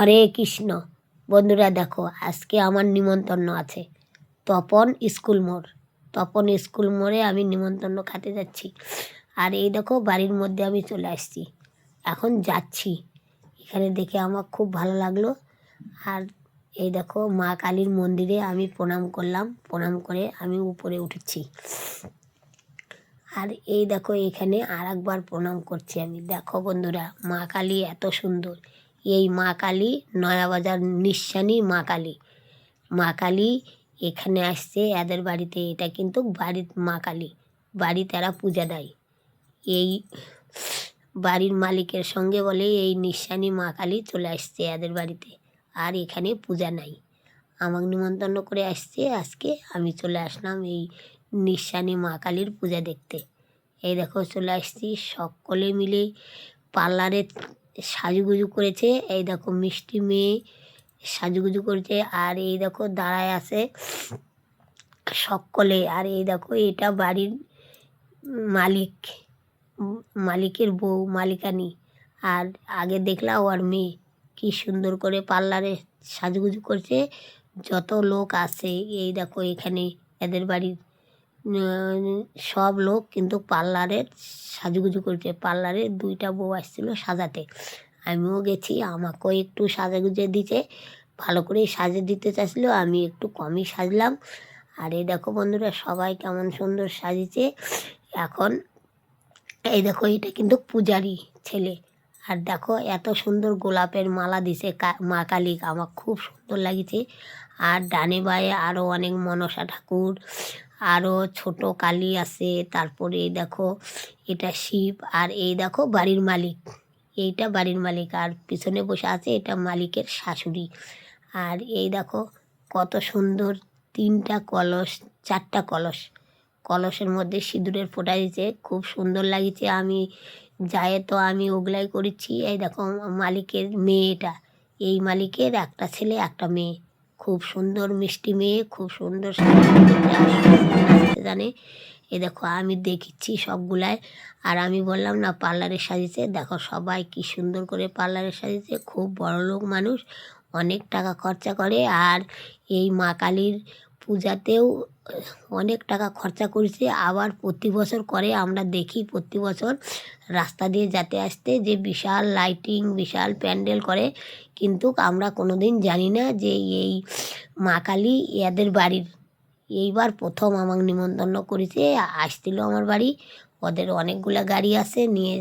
হরে কৃষ্ণ। বন্ধুরা দেখো, আজকে আমার নিমন্ত্রণ আছে। তপন স্কুল মোড়। তপন স্কুল মোড়ে আমি নিমন্ত্রণ খাতে যাচ্ছি। আর এই দেখো, বাড়ির মধ্যে আমি চলে আসছি। এখন যাচ্ছি। এখানে দেখে আমার খুব ভালো লাগল। আর এই দেখো, মা কালীর মন্দিরে আমি প্রণাম করলাম। প্রণাম করে আমি উপরে উঠেছি। আর এই দেখো, এখানে আর একবার প্রণাম করছি আমি। দেখো বন্ধুরা, মা কালী এত সুন্দর। এই মা কালী, নয়াবাজার নিঃসানি মা কালী। মা কালী এখানে আসছে, এদের বাড়িতে এটা কিন্তু বাড়ির মা কালী বাড়ি তারা পূজা দেয়। এই বাড়ির মালিকের সঙ্গে বলে এই নিঃসানি মা কালী চলে আসছে এদের বাড়িতে, আর এখানে পূজা নাই। আমাকে নিমন্ত্রণ করে আসছে, আজকে আমি চলে আসলাম এই নিঃসানি মা কালীর পূজা দেখতে। এই দেখো চলে আসছি, সকলে মিলে পার্লারে সাজুগুজু করেছে। এই দেখো মিষ্টি মেয়ে সাজুগুজু করেছে আর এই দেখো দাঁড়ায় আছে সকলে। আর এই দেখো এটা বাড়ির মালিক, মালিকের বউ, মালিকানি। আর আগে দেখলাম ওর মেয়ে কি সুন্দর করে পার্লারে সাজুগুজু করছে। যত লোক আছে, এই দেখো এখানে এদের বাড়ির সব লোক কিন্তু পার্লারের সাজুগুজু করছে। পার্লারে দুইটা বউ আসছিল সাজাতে। আমিও গেছি, আমাকেও একটু সাজাগুজে দিতে। ভালো করে সাজে দিতে চাইছিল, আমি একটু কমই সাজলাম। আর এই দেখো বন্ধুরা, সবাই কেমন সুন্দর সাজিয়েছে। এখন এই দেখো, এটা কিন্তু পূজারি ছেলে। আর দেখো, এত সুন্দর গোলাপের মালা দিছে মা কালিক। আমার খুব সুন্দর লাগিছে। আর ডানে বায়ে আরও অনেক মনসা ঠাকুর। আরও ছোট কালী আছে, তারপরে এই দেখো এটা শিব আর এই দেখো বাড়ির মালিক। এইটা বাড়ির মালিক আর পিছনে বসে আছে এটা মালিকের শাশুড়ি। আর এই দেখো কত সুন্দর তিনটা কলস, চারটা কলস। কলসের মধ্যে সিঁদুরের ফোঁটা দিচ্ছে খুব সুন্দর লাগিছে। আমি যায় তো আমি ওগুলাই করেছি। এই দেখো মালিকের মেয়েটা, এই মালিকের একটা ছেলে, একটা মেয়ে। খুব সুন্দর মিষ্টি মেয়ে, খুব সুন্দর জানে। এ দেখো, আমি দেখেছি সবগুলাই আর আমি বললাম, না, পার্লারে সাজিয়েছে। দেখো, সবাই কি সুন্দর করে পার্লারে সাজিয়েছে। খুব বড় লোক মানুষ, অনেক টাকা খরচা করে। আর এই মা কালীর পূজাতেও অনেক টাকা খরচা করেছে। আবার প্রতি বছর করে, আমরা দেখি প্রতি বছর রাস্তা দিয়ে যেতে আসতে যে বিশাল লাইটিং বিশাল প্যান্ডেল করে। কিন্তু আমরা কোনো দিন জানি না যে এই মা কালী এদের বাড়ির, এইবার প্রথম আমাকে নিমন্ত্রণ করেছে। আসছিল আমার বাড়ি, ওদের অনেকগুলো গাড়ি আছে, নিয়ে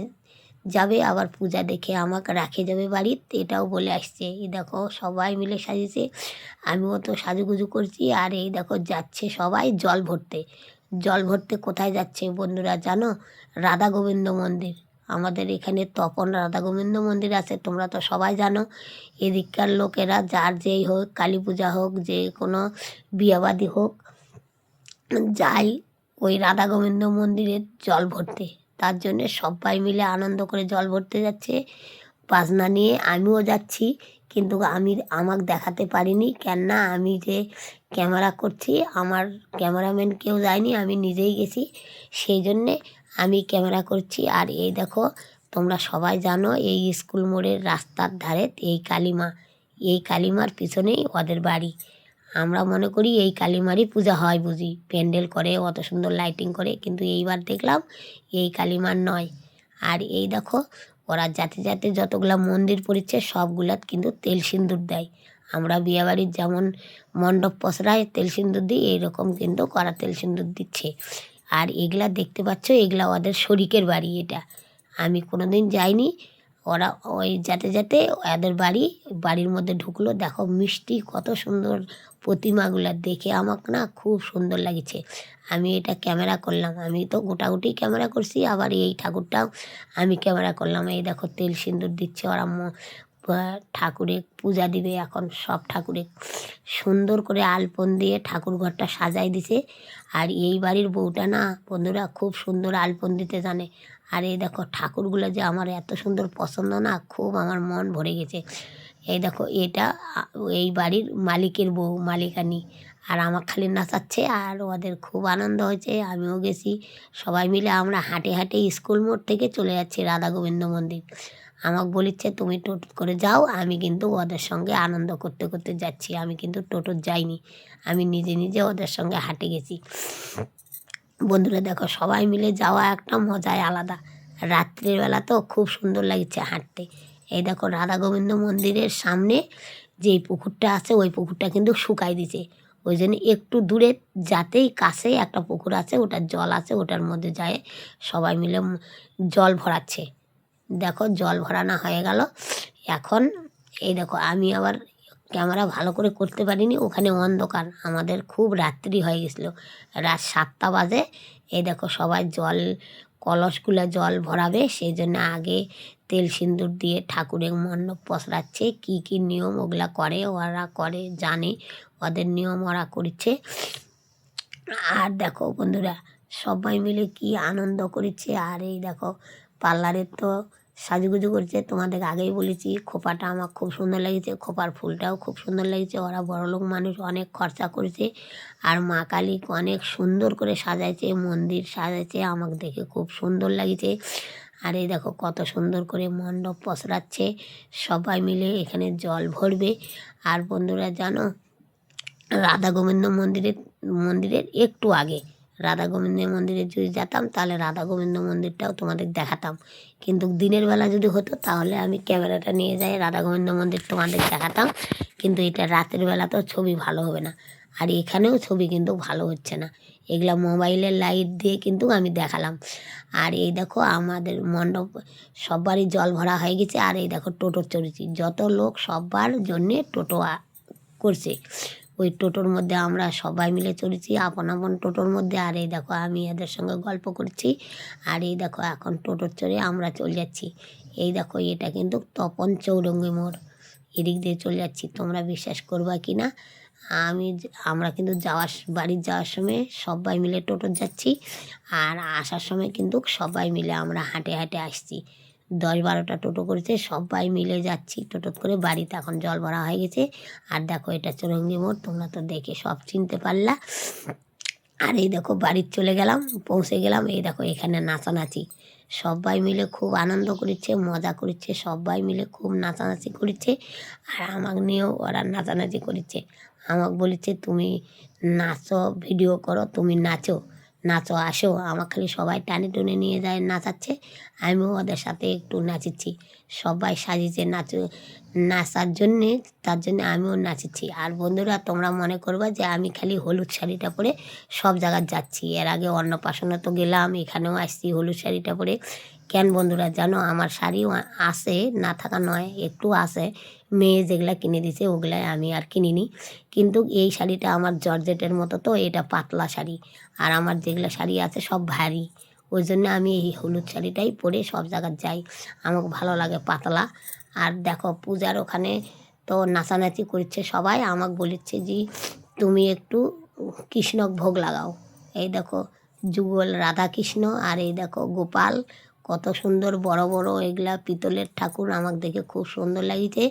যাবে, আবার পূজা দেখে আমাকে রাখে যাবে বাড়িতে, এটাও বলে আসছে। এই দেখো, সবাই মিলে সাজিয়েছে। আমিও তো সাজুগুজু করছি। আর এই দেখো, যাচ্ছে সবাই জল ভরতে। জল ভরতে কোথায় যাচ্ছে বন্ধুরা জানো? রাধা গোবিন্দ মন্দির। আমাদের এখানে তপন রাধা গোবিন্দ মন্দির আছে, তোমরা তো সবাই জানো। এদিককার লোকেরা, যার যেই হোক, কালী পূজা হোক, যে কোনো বিয়াবাদি হোক, যাই ওই রাধা গোবিন্দ মন্দিরে জল ভরতে। তার জন্যে সবাই মিলে আনন্দ করে জল ভরতে যাচ্ছে। বাজনা নিয়ে আমিও যাচ্ছি, কিন্তু আমি আমাকে দেখাতে পারিনি। কেননা আমি যে ক্যামেরা করছি, আমার ক্যামেরাম্যান কেউ যায়নি, আমি নিজেই গেছি। সেই জন্যে আমি ক্যামেরা করছি। আর এই দেখো, তোমরা সবাই জানো, এই স্কুল মোড়ের রাস্তার ধারে এই কালিমা, এই কালিমার পিছনেই ওদের বাড়ি। আমরা মনে করি এই কালীমারই পূজা হয় বুঝি। প্যান্ডেল করে, অত সুন্দর লাইটিং করে, কিন্তু এইবার দেখলাম এই কালীমার নয়। আর এই দেখো, ওরা যাতে যাতে যতগুলা মন্দির পড়েছে, সবগুলাত কিন্তু তেল সিন্দুর দেয়। আমরা বিয়েবাড়ির যেমন মণ্ডপ পসরায় তেল সিন্দুর দিই, এইরকম কিন্তু কড়া তেল সিন্দুর দিচ্ছে। আর এগুলা দেখতে পাচ্ছ, এগুলা ওদের শরিকের বাড়ি এটা। আমি কোনো দিন যাইনি ওরা ওই যাতে যাতে ওদের বাড়ি, বাড়ির মধ্যে ঢুকলো। দেখো মিষ্টি কত সুন্দর প্রতিমাগুলো দেখে আমাকে না খুব সুন্দর লাগছে। আমি এটা ক্যামেরা করলাম। আমি তো গোটাগুটি ক্যামেরা করছি, আবার এই ঠাকুরটাও আমি ক্যামেরা করলাম। এই দেখো তেল সিঁদুর দিচ্ছে ওরা ঠাকুরে পূজা দিবে। এখন সব ঠাকুরে সুন্দর করে আলপন দিয়ে ঠাকুর ঘরটা সাজাই দিছে। আর এই বাড়ির বউটা না, বন্ধুরা খুব সুন্দর আলপন দিতে জানে। আর এই দেখো, ঠাকুরগুলো যে আমার এত সুন্দর পছন্দ না, খুব আমার মন ভরে গেছে। এই দেখো, এটা এই বাড়ির মালিকের বউ, মালিকানি। আর আমার খালি নাচাচ্ছে আর ওদের খুব আনন্দ হয়েছে। আমিও গেছি। সবাই মিলে আমরা হাঁটে হাঁটে স্কুল মোড় থেকে চলে যাচ্ছি রাধা গোবিন্দ মন্দির। আমাকে বলিচ্ছে তুমি টোটো করে যাও, আমি কিন্তু ওদের সঙ্গে আনন্দ করতে করতে যাচ্ছি। আমি কিন্তু টোটো যাইনি, আমি নিজে নিজে ওদের সঙ্গে হাঁটে গেছি। বন্ধুরা দেখো, সবাই মিলে যাওয়া একটা মজাই আলাদা। রাত্রির বেলা তো খুব সুন্দর লাগছে হাঁটতে। এই দেখো, রাধা গোবিন্দ মন্দিরের সামনে যেই পুকুরটা আছে, ওই পুকুরটা কিন্তু শুকাই দিছে। ওই জন্য একটু দূরে যাতেই কাছেই একটা পুকুর আছে, ওটার জল আছে, ওটার মধ্যে যায় সবাই মিলে জল ভরাচ্ছে। দেখো জল ভরানো হয়ে গেল। এখন এই দেখো, আমি আবার ক্যামেরা ভালো করে করতে পারিনি, ওখানে অন্ধকার। আমাদের খুব রাত্রি হয়ে গেছিল, রাত সাতটা বাজে। এই দেখো, সবাই জল, কলসগুলো জল ভরাবে, সেই জন্য আগে তেল সিন্দুর দিয়ে ঠাকুরের মণ্ডপ পসরাচ্ছে, কী কী নিয়ম ওগুলা করে, ওরা করে, জানে, ওদের নিয়ম ওরা করছে। আর দেখো বন্ধুরা, সবাই মিলে কি আনন্দ করেছে, আর এই দেখো পার্লারের তো সাজুগুজু করছে। তোমাদের আগেই বলেছি, খোপাটা আমার খুব সুন্দর লেগেছে, খোপার ফুলটাও খুব সুন্দর লেগেছে। ওরা বড়লোক মানুষ, অনেক খরচা করেছে আর মা কালী অনেক সুন্দর করে সাজাইছে, মন্দির সাজাইছে, আমাকে দেখে খুব সুন্দর লাগছে। আর এই দেখো কত সুন্দর করে মণ্ডপ পসরাচ্ছে, সবাই মিলে এখানে জল ভরবে। আর বন্ধুরা জানো, রাধা গোবিন্দ মন্দিরের মন্দিরের একটু আগে রাধা গোবিন্দ মন্দিরে যদি যেতাম, তাহলে রাধা গোবিন্দ মন্দিরটাও তোমাদের দেখাতাম। কিন্তু দিনের বেলা যদি হতো, তাহলে আমি ক্যামেরাটা নিয়ে যাই, রাধা গোবিন্দ মন্দির তোমাদের দেখাতাম। কিন্তু এটা রাতের বেলা তো ছবি ভালো হবে না। আর এখানেও ছবি কিন্তু ভালো হচ্ছে না। এগুলা মোবাইলের লাইট দিয়ে কিন্তু আমি দেখালাম। আর এই দেখো আমাদের মণ্ডপ, সবারই জল ভরা হয়ে গেছে। আর এই দেখো টোটো চড়েছি। যত লোক সবার জন্যে টোটো করছে। ওই টোটোর মধ্যে আমরা সবাই মিলে চড়েছি, আপন আপন টোটোর মধ্যে। আর এই দেখো, আমি এদের সঙ্গে গল্প করছি। আর এই দেখো, এখন টোটোর চড়ে আমরা চলে যাচ্ছি। এই দেখো, এটা কিন্তু তপন চৌরঙ্গি মোড়। এদিক দিয়ে চলে যাচ্ছি। তোমরা বিশ্বাস করবা কি না? আমি আমরা কিন্তু যাওয়ার বাড়ির যাওয়ার সময় সবাই মিলে টোটো যাচ্ছি। আর আসার সময় কিন্তু সবাই মিলে আমরা হাঁটে হাঁটে আসছি। দশ বারোটা টোটো করেছে, সবাই মিলে যাচ্ছি। টোটো করে বাড়িতে এখন জল ভরা হয়ে গেছে। আর দেখো, এটা চৌরঙ্গি মোড়, তোমরা তো দেখে সব চিনতে পারলা। আর এই দেখো, বাড়ির চলে গেলাম, পৌঁছে গেলাম। এই দেখো, এখানে নাচানাচি। সবাই মিলে খুব আনন্দ করেছে, মজা করেছে, সবাই মিলে খুব নাচানাচি করেছে। আর আমাকে নিয়েও ওরা নাচানাচি করেছে। আমাকে বলেছে, তুমি নাচো, ভিডিও করো, তুমি নাচো। নাচো, আসো। আমার খালি সবাই টানে টুনে নিয়ে যায়, নাচাচ্ছে। আমিও ওদের সাথে একটু নাচেছি সবাই সাজিয়েছে নাচ, নাচার জন্যে, তার জন্য আমিও নাচেছি। আর বন্ধুরা, তোমরা মনে করবা যে আমি খালি হলুদ শাড়িটা পরে সব জায়গায় যাচ্ছি। এর আগে অন্নপ্রাশনে তো গেলাম, এখানেও আসছি হলুদ শাড়িটা পরে। কেন বন্ধুরা জানো, আমার শাড়িও আছে, না থাকা নয়, একটু আছে। মেয়ে যেগুলা কিনে দিছে ওগুলাই আমি আর কিনিনি। কিন্তু এই শাড়িটা আমার জর্জেটের মতো তো, এটা পাতলা শাড়ি। আর আমার যেগুলো শাড়ি আছে, সব ভারী। ওই জন্য আমি এই হলুদ শাড়িটাই পরে সব জায়গায় যাই। আমাকে ভালো লাগে পাতলা। আর দেখো পূজার ওখানে তো নাচানাচি করছে সবাই। আমাকে বলেছে যে, তুমি একটু কৃষ্ণক ভোগ লাগাও। এই দেখো যুগল রাধা কৃষ্ণ আর এই দেখো গোপাল, কত সুন্দর বড় বড় এগুলা পিতলের ঠাকুর আমাকে দেখে খুব সুন্দর লাগিছে।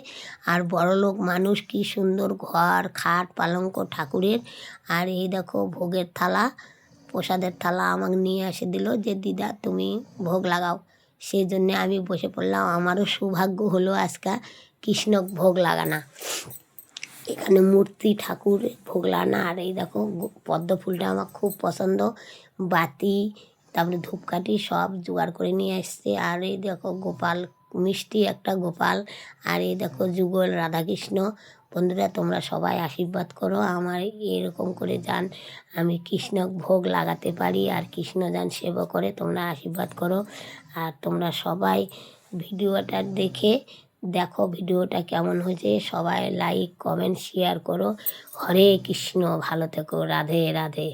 আর বড় লোক মানুষ কি সুন্দর ঘর, খাট, পালঙ্ক ঠাকুরের। আর এই দেখো ভোগের থালা। প্রসাদের থালা আমাকে নিয়ে এসে দিল যে, দিদা, তুমি ভোগ লাগাও। সেই জন্যে আমি বসে পড়লাম। আমারও সৌভাগ্য হলো আজকে কৃষ্ণ ভোগ লাগানা। এখানে মূর্তি ঠাকুর ভোগ লাগানো। আর এই দেখো পদ্ম ফুলটা আমার খুব পছন্দ। বাতি, তারপরে ধূপকাঠি সব জোগাড় করে নিয়ে এসছে। আর এই দেখো, গোপাল, মিষ্টি একটা গোপাল। আর এই দেখো, যুগল রাধাকৃষ্ণ বন্ধুরা, তোমরা সবাই আশীর্বাদ করো আমার, এরকম করে যান। আমি কৃষ্ণ ভোগ লাগাতে পারি আর কৃষ্ণ যান সেবা করে তোমরা আশীর্বাদ করো। আর তোমরা সবাই ভিডিওটা দেখে দেখো ভিডিওটা কেমন হয়েছে। সবাই লাইক কমেন্ট শেয়ার করো। হরে কৃষ্ণ, ভালো থেকো, রাধে রাধে।